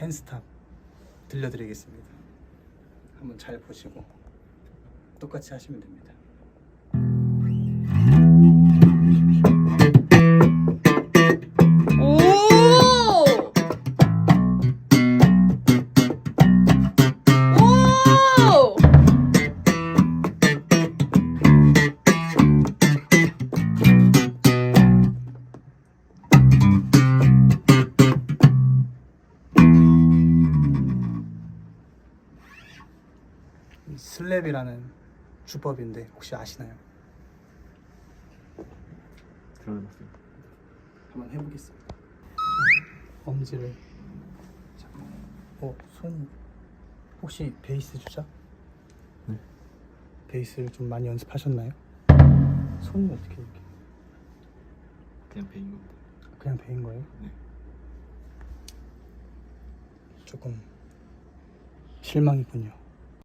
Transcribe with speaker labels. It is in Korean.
Speaker 1: 캔스탑 들려드리겠습니다. 한번 잘 보시고 똑같이 하시면 됩니다. 슬랩이라는 주법인데 혹시 아시나요?
Speaker 2: 들어봤어요.
Speaker 1: 한번 해보겠습니다. 엄지를 잡고, 어, 손 혹시 베이스 주자?
Speaker 2: 네.
Speaker 1: 베이스를 좀 많이 연습하셨나요? 손이 어떻게 이렇게
Speaker 2: 그냥 배인 겁니다.
Speaker 1: 그냥 베인 거예요?
Speaker 2: 네.
Speaker 1: 조금 실망이군요.